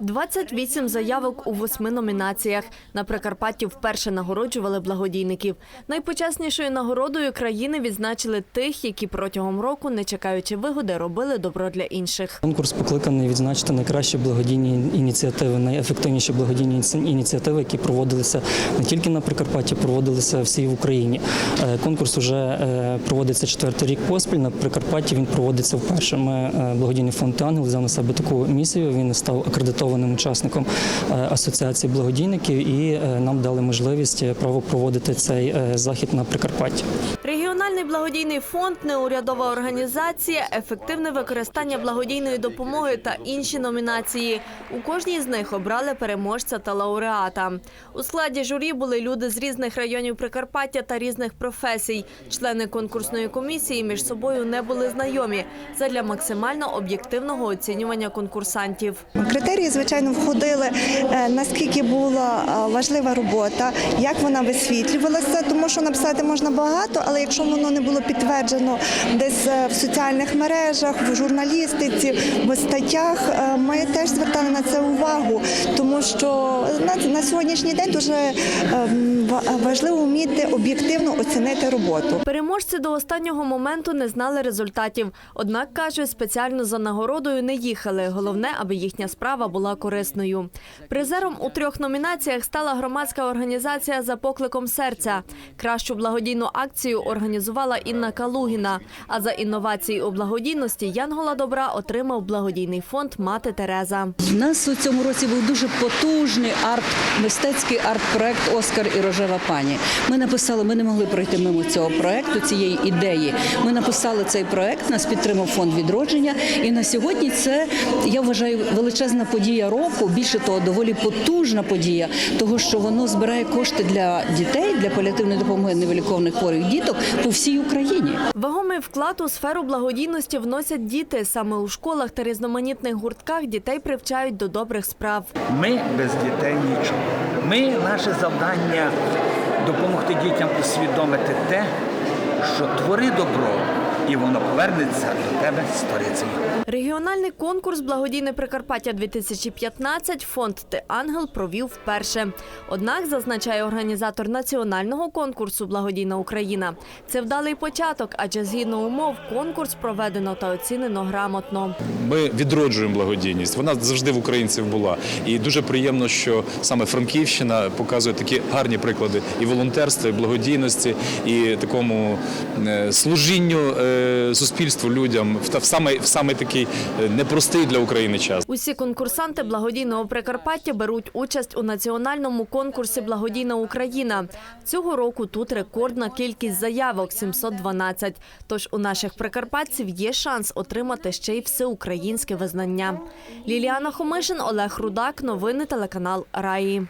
28 заявок у восьми номінаціях. На Прикарпатті вперше нагороджували благодійників. Найпочеснішою нагородою країни відзначили тих, які протягом року, не чекаючи вигоди, робили добро для інших. Конкурс покликаний відзначити найкращі благодійні ініціативи, найефективніші благодійні ініціативи, які проводилися не тільки на Прикарпатті, проводилися всій в Україні. Е, Конкурс вже проводиться четвертий рік поспіль. На Прикарпатті він проводиться вперше. Ми е, благодійний фонд «Ангел» взяв на себе таку місію. Він став акредитованим учасником е, асоціації благодійників, і е, нам дали можливість е, право проводити цей е, захід на Прикарпатті. Регіональний благодійний фонд, неурядова організація, ефективне використання благодійної допомоги та інші номінації. У кожній з них обрали переможця та лауреата. У складі журі були люди з різних районів Прикарпаття та різних професій. Члени конкурсної комісії між собою не були знайомі задля максимально об'єктивного оцінювання конкурсантів. Критерії, звичайно, входили е, наскільки була е, важлива робота, як вона висвітлювалася, тому що написати можна багато, але якщо воно не було підтверджено десь е, в соціальних мережах, в журналістиці, в статтях, ми теж звертали на це увагу, тому що на, сьогоднішній день дуже важливо вміти об'єктивно оцінити роботу. Переможці до останнього моменту не знали результатів. Однак каже, спеціально за нагородою не їхали. Головне, аби їхня справа була корисною. Призером у трьох номінаціях стала громадська організація за покликом серця. Кращу благодійну акцію організувала Інна Калугіна. А за інновації у благодійності Янгола Добра отримав благодійний фонд Мати Тереза. У нас у цьому році був дуже потужний арт, мистецький арт-проект Оскар і рожева пані. Ми написали, ми не могли пройти мимо цього проекту, цієї ідеї. Ми написали цей проект, нас підтримав фонд відродження. І на сьогодні це я вважаю величезна подія року. Більше того, доволі потужна подія, того що воно збирає кошти для дітей, для паліативної допомоги невиліковних хворих діток по всій Україні. Вагомий вклад у сферу благодійності вносять діти. Саме у школах та різноманітних гуртках дітей привчають до добрих справ. Ми без дітей нічого. Ми наше завдання допомогти дітям усвідомити те, що твори добро, і воно повернеться до тебе сторицею. Регіональний конкурс Благодійне Прикарпаття 2015 фонд Ти Ангел провів вперше. Однак, зазначає організатор національного конкурсу Благодійна Україна. Це вдалий початок, адже згідно умов конкурс проведено та оцінено грамотно. Ми відроджуємо благодійність. Вона завжди в українців була. І дуже приємно, що саме Франківщина показує такі гарні приклади і волонтерства, і благодійності, і такому е, служінню е, суспільству людям в саме в саме такий е, непростий для України час. Усі конкурсанти благодійного Прикарпаття беруть участь у національному конкурсі Благодійна Україна. Цього року тут рекордна кількість заявок 712. Тож у наших прикарпатців є шанс отримати ще й всеукраїнське визнання. Ліліана Хомишин, Олег Рудак. Новини телеканал Раї.